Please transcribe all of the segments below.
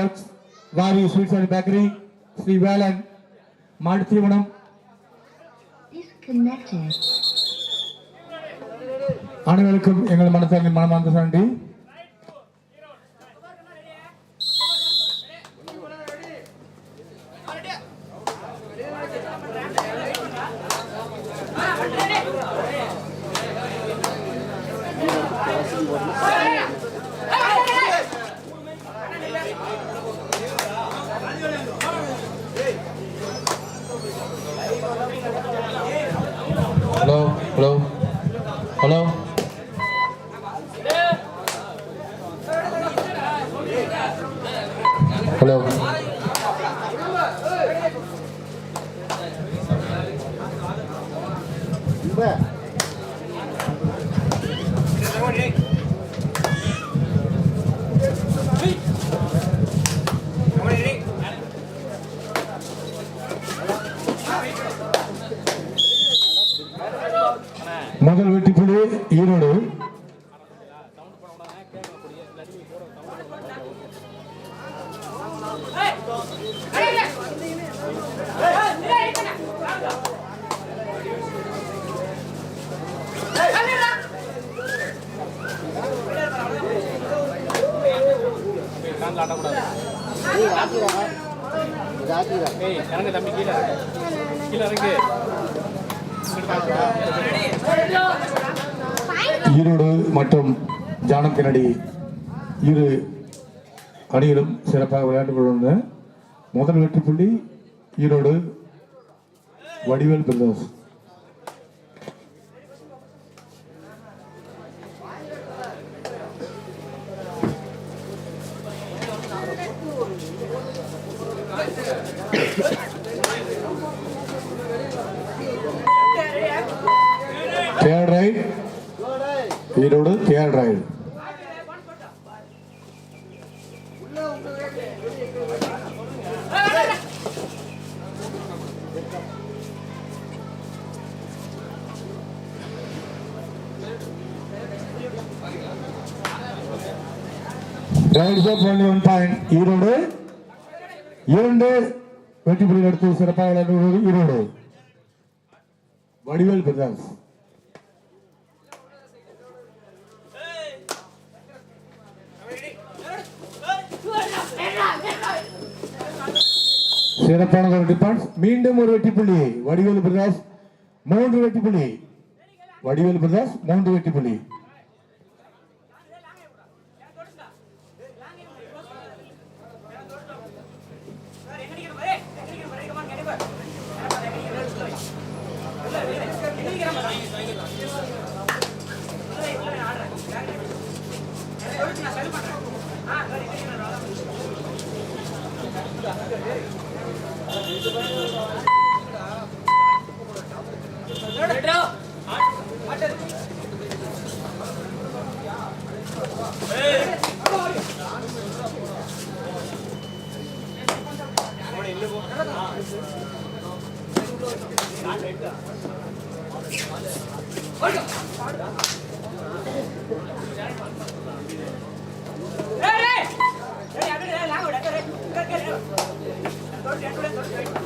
Works வாரி sweets and bakery Sri Velan மாட்டுத்தீவனம் Disconnected. அனைவருக்கும் எங்கள் மனத்தாங்க மனமார்ந்த நன்றி ஹலோ காட்டக்கூடாது. இறங்கு தம்பி கீழே கீழே இறங்கு. ஈரோடு மற்றும் ஜானம் கென்னடி இரு அணிகளும் சிறப்பாக விளையாட்டு கொண்டிருந்த முதல் வெற்றி புள்ளி Erode Vadivel Pradosh right Erode third right right Erode இரண்டு வெற்றி புள்ளி எடுத்து சிறப்பாக ஈரோடு வடிவேல் பிரதாஸ் சிறப்பான ஒரு டிபான்ஸ் மீண்டும் ஒரு வெற்றி புள்ளி. வடிவேல் பிரதாஸ் மூன்று வெற்றி புள்ளி. வடிவேல் பிரதாஸ் மூன்று வெற்றி புள்ளி. రే రే రే అక్కడ లాగొడ అక్కడ ఇక్కడ ఇక్కడ తోడు అక్కడ తోడు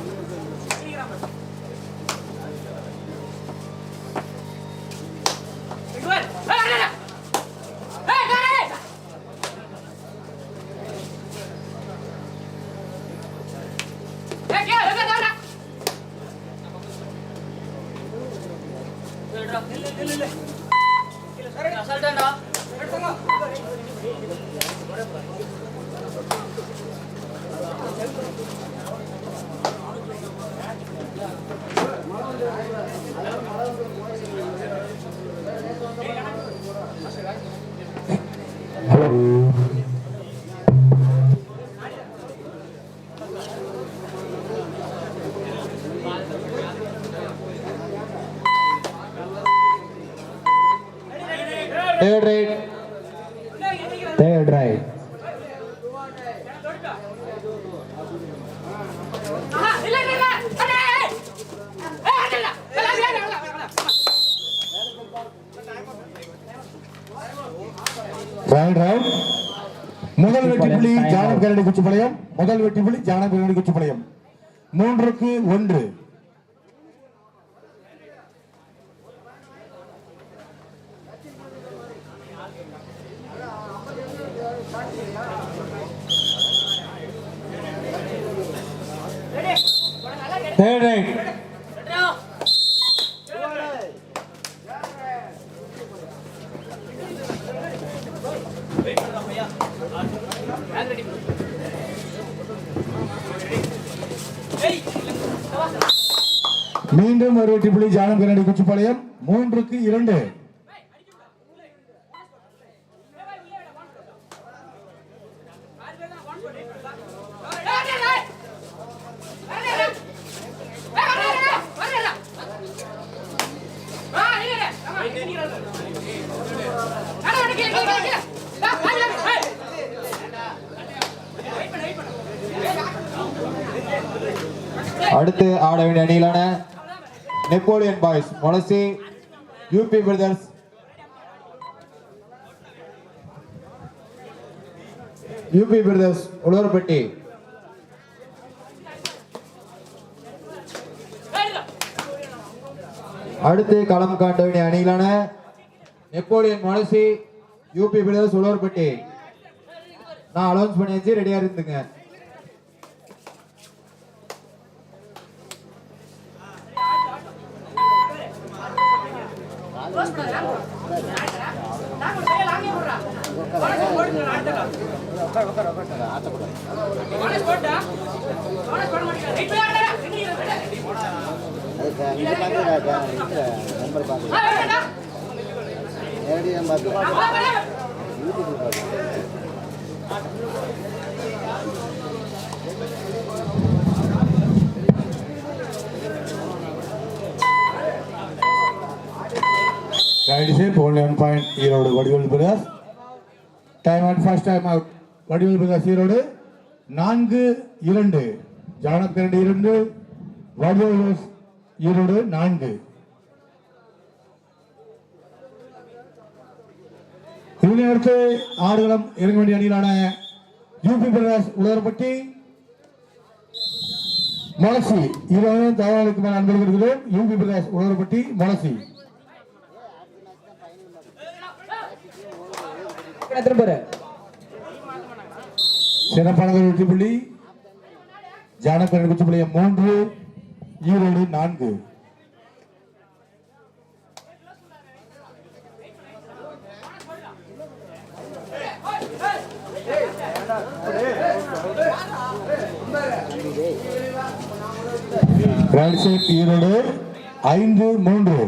முதல் வெற்றி புள்ளி ஜானம் கரடி குச்சிப்பாளையம் முதல் வெற்றி புள்ளி ஜானம் கரடி குச்சிப்பாளையம் மூன்றுக்கு ஒன்று. Third ஒரு வெற்றி புள்ளி ஜானம் கண்ணாடி குச்சிப்பாளையம். மூன்றுக்கு இரண்டு. அடுத்து ஆட வேண்டிய அணிகளான Napoleon boys Molasi UB brothers UB brothers Uzhavarpatti அடுத்து களம் காட்ட வேண்டிய அணிகளான Napoleon Molasi UP brothers Uzhavarpatti நான் அலௌன்ஸ் பண்ணியாச்சு ரெடியா இருந்துங்க. Right point Erode Vadivel brothers time out first time out Vadivel brothers Erode. நான்கு இரண்டு. ஜானம் கரடி இரண்டு. வடிவேல் ஈரோடு நான்கு. இதனை அடுத்து ஆடுகளம் இறங்க வேண்டிய அணியிலான யூபி பிரதர்ஸ் உலகப்பட்டி. மலசி இருபது தகவலுக்கு மேல் அன்பு இருக்கிறோம் யூபி பிரதர்ஸ் உலகப்பட்டி மொளசி சிறப்பானது வெற்றி புள்ளி ஜானக்கரன் வெற்றி புள்ளிய மூன்று ஈரோடு நான்கு. ஈரோடு ஐந்து மூன்று.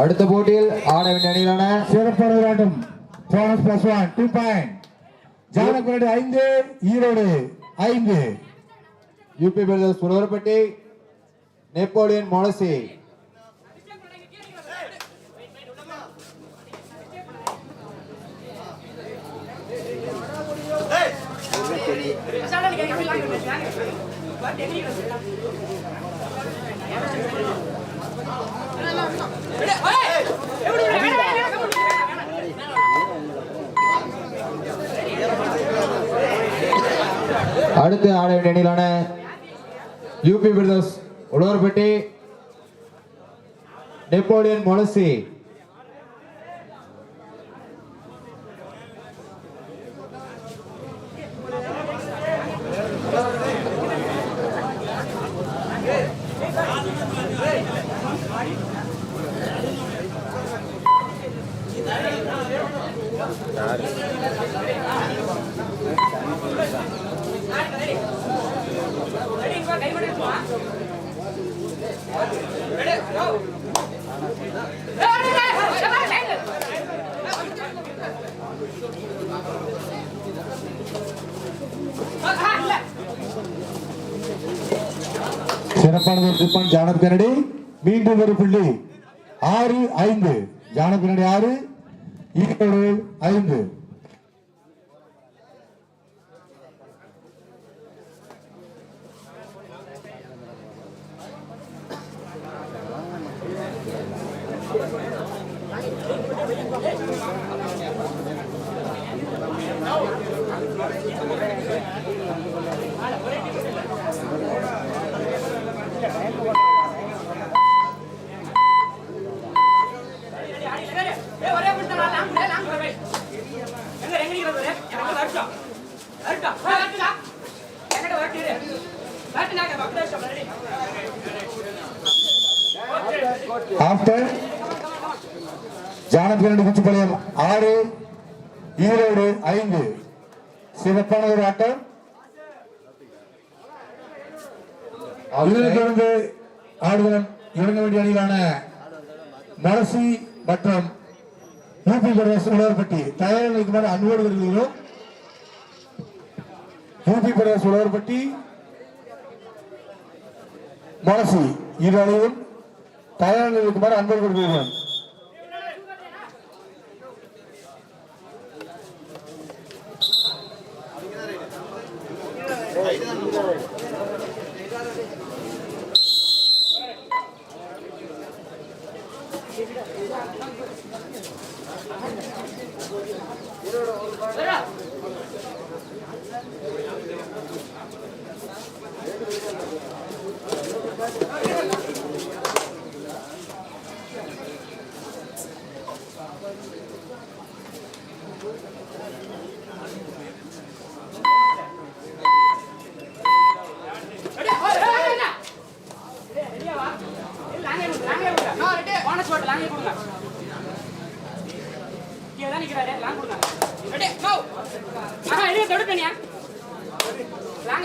அடுத்த போட்டியில் ஆட வேண்டிய அணிகளான சிறப்பான விளையாட்டம் bonus plus one two point ஜானக்குரடி ஐந்து ஈரோடு ஐந்து. யூபி பிரதர்ஸ் உழவர்பட்டி நெப்போலியன் மொலசி அடுத்து ஆட வேண்டிய அணியிலான யூபி பிரதர்ஸ் உழவர்பட்டி நெப்போலியன் மொலசி. சிறப்பானது ஜானப் கரடி மீண்டும் ஒரு புள்ளி. ஆறு ஐந்து. ஜானப் கரடி ஆறு ஈரோடு ஐந்து. ஆஃப்டர் ஜானகிரணி குச்சிப்பாளையம் ஆறு ஈரோடு ஐந்து. சிறப்பான ஒரு ஆட்டம். இதனைத் தொடர்ந்து ஆடுகளம் இறங்க வேண்டிய அணியிலான மலசி மற்றும் யூபி பிரதேச உழவர்பட்டி. தயாரில் இருக்குமாறு அன்போடு வருகிறோம் யூபி பிரதேச உழவர்பட்டி மலசி இரு அணியும் தயார் நிற்குமாறு அன்போடு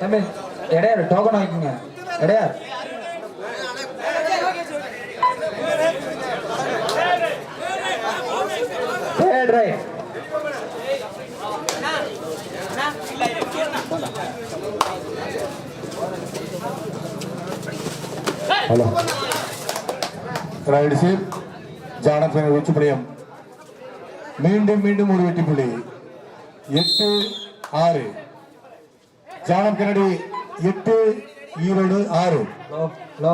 தம்பி இடையாரு டோக்கன் வாங்கிக்கோங்க. இடையார். ரைட் ஹலோ ரைடு சேப் ஜானகிரணி உச்சிப்பாளையம் மீண்டும் மீண்டும் ஒரு வெட்டி புள்ளி எட்டு ஆறு. ஜானம் கெனடி எட்டு ஈரோடு ஆறு. Low low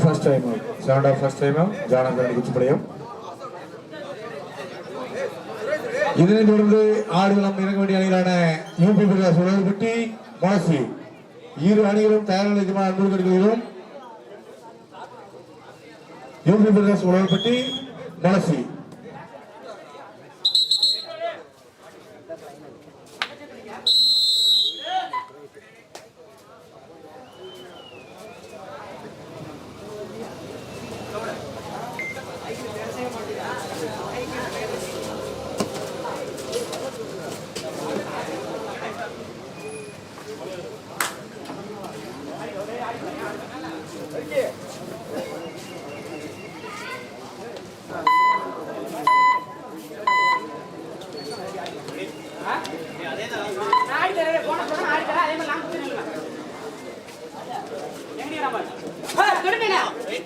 first time seven off first time ஜானம் குச்சிப்படையும் இதனைத் தொடர்ந்து ஆடுகளம் இறங்க வேண்டிய அணிகளான யூபி பிரதேச உலகப்பட்டி மனசி இரு அணிகளும் தயார் நிலைக்குமா அன்பு கருதுகிறோம் யூபி பிரதேச உலகப்பட்டி மனசி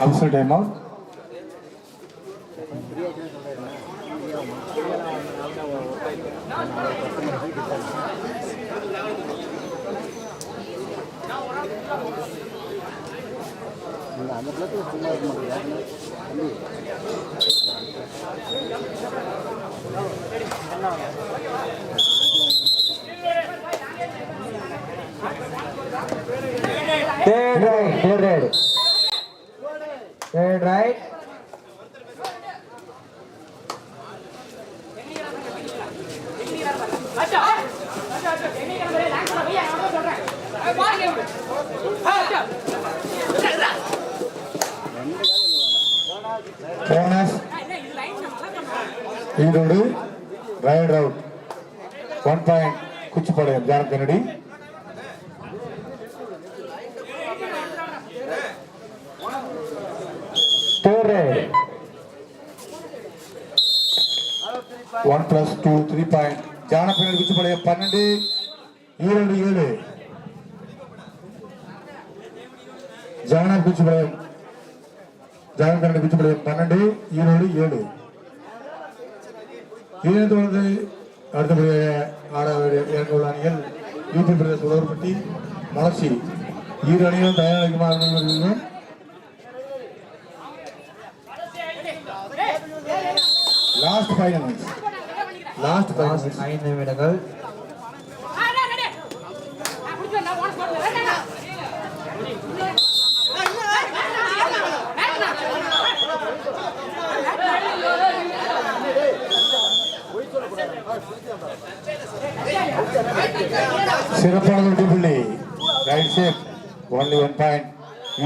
out Third right, third right. Third right. Bonus Erode right out one point Kuchipalayam. John Kennedy Third right. One plus two three point John Kennedy Kuchipalayam பன்னெண்டு ஈரோடு ஏழு. ஜான குச்சிப்பாளையம் ஜான கன்னடி குச்சிப்பாளையம் பன்னெண்டு ஈரோடு ஏழு. இதனை தொடர்ந்து அடுத்தபடியாக ஆட இறங்க அணிகள் யூபி பிரதேச உலகப்பட்டி மலர்ச்சி. இரு அணிகளும் தயாரிக்குமாறு last five minutes last five ஐந்து நிமிடங்கள். சிறப்பான புள்ளி. Right safe only one point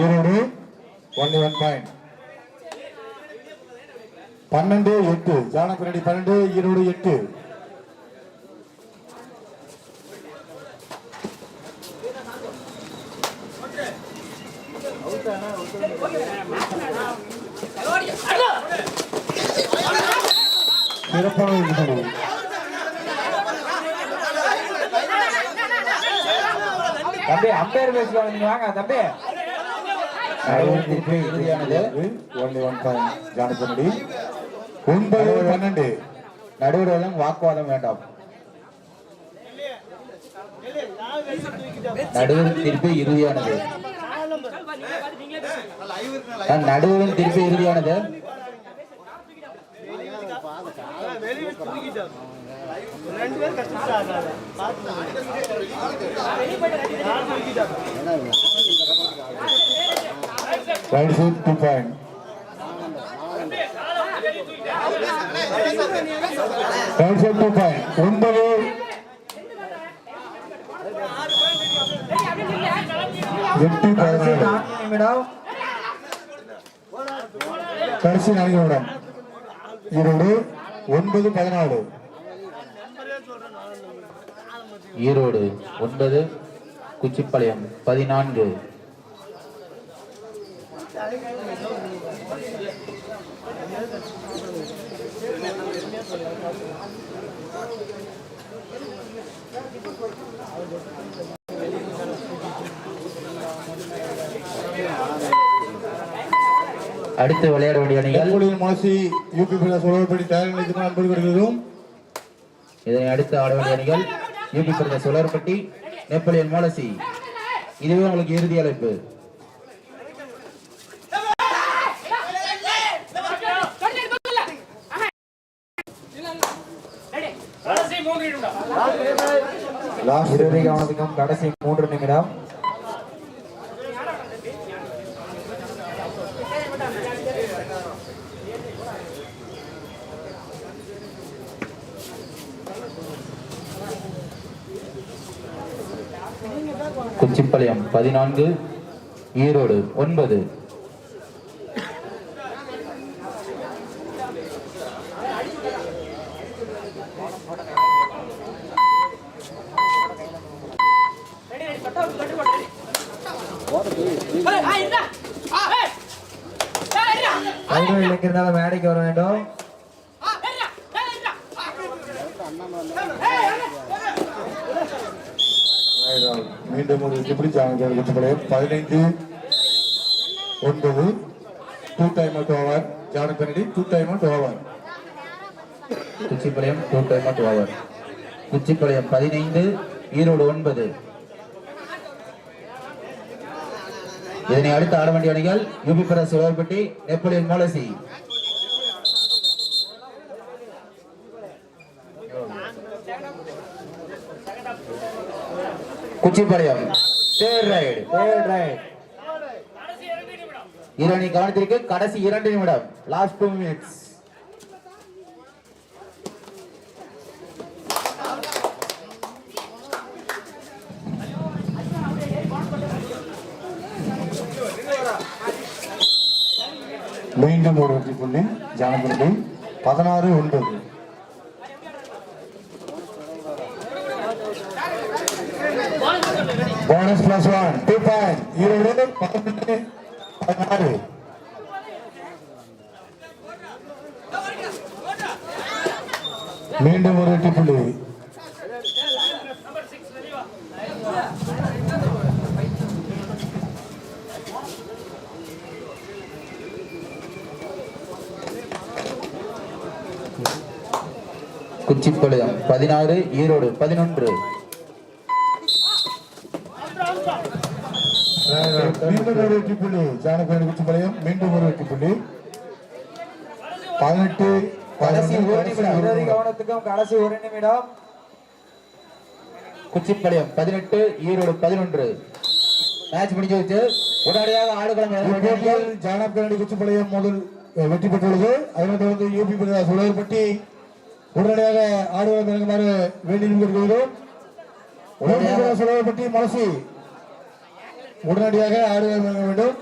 Erode only one point பன்னெண்டு எட்டு. ஜானபிரடி பன்னெண்டு ஈரோடு எட்டு. தம்பி அம்பையர் பேசுவாங்க வாங்க தம்பி. ஒன்லி ஒன் பாயிண்ட் ஜானபிரடி ஒன்பது பன்னெண்டு. நடுவர்களும் வாக்குவாதம் வேண்டாம். நடுவர் திருப்பி இறுதியானது. நடுவரும் திருப்பி இறுதியானது. Right safe two point right safe two point ஒன்பது எட்டு கடைசி நான்கு நிமிடம் கடைசி நான்கு நிமிடம் ஈரோடு ஒன்பது பதினாலு ஈரோடு ஒன்பது குச்சிப்பாளையம் பதினான்கு. அடுத்து விளையாட வேண்டிய அணிகள்? மாசி யூபி பிரதேச உலகப்படி தயார் நிலையத்துக்கு அன்பு இதனை அடுத்து ஆட வேண்டிய அணிகள் யூபி பிரதேச சுழற்பட்டி நெப்போலியன் மோலசி இதுவே உங்களுக்கு இறுதி அழைப்பு. லாஸ்ட் இறுதி கவனத்துக்கும் கடைசி மூன்று நிமிடம். குச்சிப்பாளையம் பதினான்கு ஈரோடு ஒன்பது. மீண்டும் ஒரு பதினைந்து ஒன்பது two time out over ஜானகர் two time out over Kuchipalayam two time out over Kuchipalayam பதினைந்து ஈரோடு ஒன்பது. இதனை அடுத்து ஆட வேண்டிய அணிகள் UP press Uzhavarpatti Napoleon Molasi. Kuchipalayam. Third raid third raid Irani கவனத்திற்கு கடைசி இரண்டு நிமிடம். லாஸ்ட் டூ மினிட்ஸ் மீண்டும் ஒரு வெற்றி புள்ளி. ஜானபுரத்தை பதினாறு ஒன்பது bonus plus one two point Erode பதினெட்டு பதினாறு. மீண்டும் ஒரு எட்டு புள்ளி. குச்சிப்பழுதம் பதினாறு ஈரோடு. பதினொன்று. மீண்டும் ஒரு வெற்றி புள்ளி ஜானகர் குச்சிப்பாளையம் மீண்டும் ஒரு வெற்றி புள்ளி பதினெட்டு கடைசி ஒரு நிமிடம். கவனத்துக்கும் கடைசி ஒரு நிமிடம். குச்சிப்பாளையம் பதினெட்டு ஈரோடு பதினொன்று. மேட்ச் முடிஞ்சு வச்சு உடனடியாக ஆடுகளம் கரடி குச்சிப்பாளையம் முதல் வெற்றி பெற்றுள்ளது. அதனைத் தொடர்ந்து யூபி பிரதேச உலகப்பட்டி உடனடியாக ஆடுகளம் இறங்குமாறு வேண்டி கொள்கிறோம் யூபி பிரதேச உலகப்பட்டி மனசு. உடனடியாக ஆடுகளம் வேண்டும்.